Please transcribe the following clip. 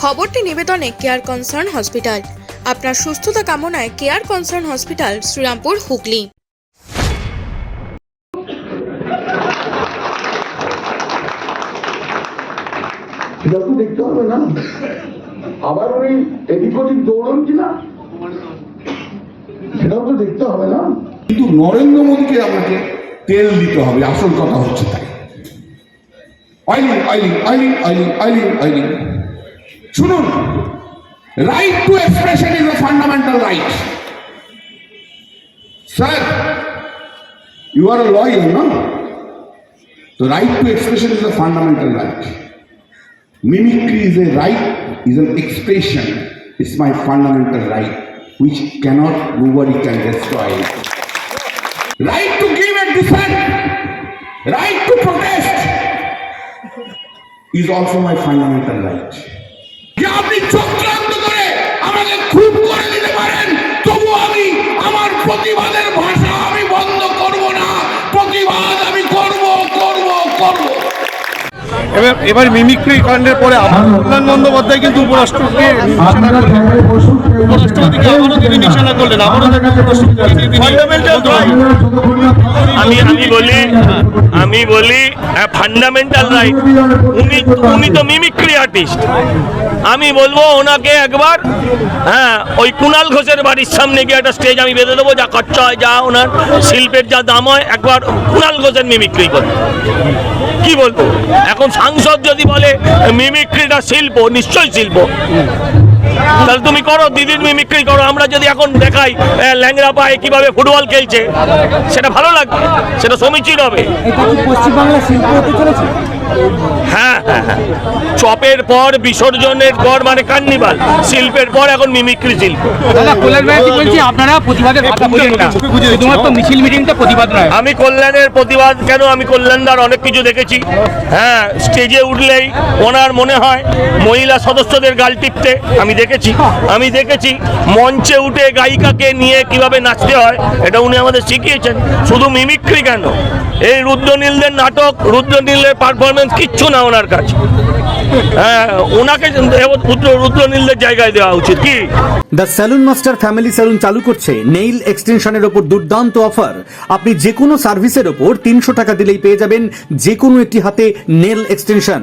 খবরটি নিবেদনে care concern hospital আপনার সুস্থতা কামনায় care concern hospital Shrirampur Hooghly. দেখতে হবে না। আবার উনি এদিক ওদিক দৌড়ন কিনা সেটাও তো দেখতে হবে না। কিন্তু নরেন্দ্র মোদীকে আমাকে তেল দিতে হবে। আসল কথা হচ্ছে তাই। Oiling oiling oiling oiling oiling oiling শুনুন right to expression is a fundamental right sir you are a lawyer না তো right to expression is a fundamental right Mimicry is a right, is an expression. It's my fundamental right, which cannot, nobody can destroy it. Right to give a dissent, right to protest is also my fundamental right. আপনি চক্রান্ত করে আমাকে খুব করে দিতে পারেন তবু আমি আমার প্রতিবাদের ভাষা আমি বন্ধ করব না। প্রতিবাদ আমি করব করব করব। এবার এবার মিমিক্রি কাণ্ডের পরে আবার কল্যাণ বন্দ্যোপাধ্যায় কিন্তু করলেন উপরাষ্ট্রপতিকে আবারও তিনি নিশানা করলেন আবারও আমি আমি বলি আমি বলি ফান্ডামেন্টাল রাইট উনি উনি তো মিমিক্রি আর্টিস্ট আমি বলব ওনাকে একবার হ্যাঁ ওই কুণাল ঘোষের বাড়ির সামনে গিয়ে একটা স্টেজ আমি বেঁধে দেবো, যা খরচা হয়, যা ওনার শিল্পের যা দাম হয়, একবার কুণাল ঘোষের মিমিক্রি করবে কি বলব? এখন সাংসদ যদি বলে মিমিক্রিটা শিল্প, নিশ্চয়ই শিল্প। তাহলে তুমি করো, দিদির মিমিক্রি করো। আমরা যদি এখন দেখাই ল্যাংড়া পায়ে কীভাবে ফুটবল খেলছে, সেটা ভালো লাগবে, সেটা সমীচীন হবে। পশ্চিমবাংলার শিল্প হতে চলেছে? হ্যাঁ হ্যাঁ হ্যাঁ। চপের পর বিসর্জনের পর মানে কার্নিভাল শিল্পের পর এখন মিমিক্রি শিল্প। আপনারা প্রতিবাদের শুধুমাত্র মিছিল মিটিংটা প্রতিবাদ নয়। আমি কল্যাণের প্রতিবাদ কেন? আমি কল্যাণদার অনেক কিছু দেখেছি। হ্যাঁ স্টেজে উঠলেই ওনার মনে হয় মহিলা সদস্যদের গাল টিপতে। আমি দেখেছি আমি দেখেছি। মঞ্চে উঠে গায়িকাকে নিয়ে কীভাবে নাচতে হয় এটা উনি আমাদের শিখিয়েছেন। শুধু মিমিক্রি কেন? এই রুদ্রনীলদের নাটক রুদ্রনীলের পারফরমেন্স কিচ্ছু না ওনার কাছে। স্যালুন মাস্টার ফ্যামিলি চালু করছে এক্সটেনশনের দুর্দান্ত অফার আপনি সার্ভিসের ওপর তিনশো টাকা দিলেই পেয়ে যাবেন যে কোনো একটি হাতে নেল এক্সটেনশন